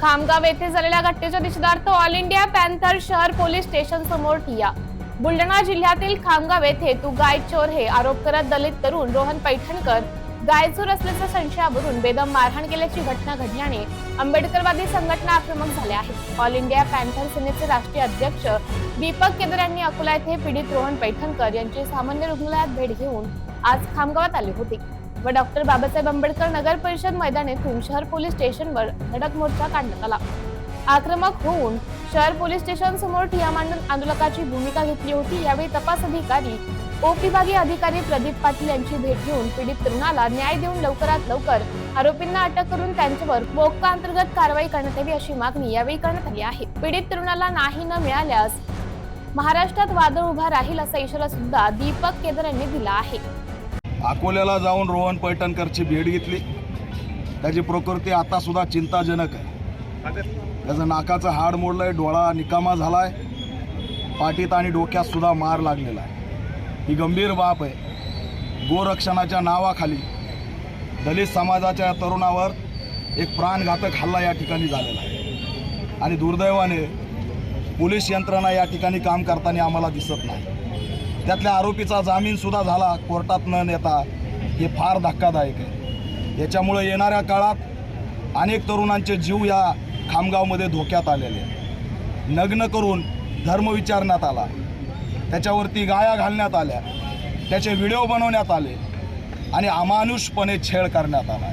खामगाव येथे झालेल्या घटनेच्या निषेधार्थ ऑल इंडिया पॅन्थर शहर पोलीस स्टेशन समोर ठिया. बुलढाणा जिल्ह्यातील खामगाव येथे तू गाय चोर हे आरोप करत दलित तरुण रोहन पैठणकर गायचोर असल्याच्या संशयावरून बेदम मारहाण केल्याची घटना घडल्याने आंबेडकरवादी संघटना आक्रमक झाल्या आहेत. ऑल इंडिया पॅन्थर सेनेचे राष्ट्रीय अध्यक्ष दीपक केदार यांनी अकोला येथे पीडित रोहन पैठणकर यांची सामान्य रुग्णालयात भेट घेऊन आज खामगावात आले होते. व डॉक्टर बाबासाहेब आंबेडकर नगर परिषद मैदान येथून शहर पोलीस स्टेशनवर धडक मोर्चा काढण्यात आला. आक्रमक होऊन शहर पोलीस स्टेशन समोर ठिया मांडून आंदोलकाची भूमिका घेतली होती यावेळी तपास अधिकारी उप विभागीय अधिकारी प्रदीप पाटील यांची भेट घेऊन पीडित तरुणाला न्याय देऊन लवकरात लवकर आरोपींना अटक करून त्यांच्यावर मोक्का अंतर्गत कारवाई करण्यात यावी अशी मागणी यावेळी करण्यात आली आहे. पीडित तरुणाला नाही न मिळाल्यास महाराष्ट्रात वादळ उभा राहील असा इशारा सुद्धा दीपक केदार यांनी दिला आहे. अकोल्याला जाऊन रोहन पैठणकरची भेट घेतली. त्याची प्रकृती आतासुद्धा चिंताजनक आहे. त्याचं नाकाचं हाड मोडलं आहे डोळा निकामा झाला आहे पाठीत आणि डोक्यातसुद्धा मार लागलेला आहे. ही गंभीर बाब आहे. गोरक्षणाच्या नावाखाली दलित समाजाच्या तरुणावर एक प्राणघातक हल्ला या ठिकाणी झालेला आहे. आणि दुर्दैवाने पोलीस यंत्रणा या ठिकाणी काम करताना आम्हाला दिसत नाही. त्यातल्या आरोपीचा जामीन सुद्धा झाला कोर्टात न नेता. हे फार धक्कादायक आहे. याच्यामुळे येणाऱ्या काळात अनेक तरुणांचे जीव या खामगावमध्ये धोक्यात आलेले नग्न करून धर्म विचारण्यात आला. त्याच्यावरती गाया घालण्यात आल्या. त्याचे व्हिडिओ बनवण्यात आले. आणि अमानुषपणे छेड करण्यात आला.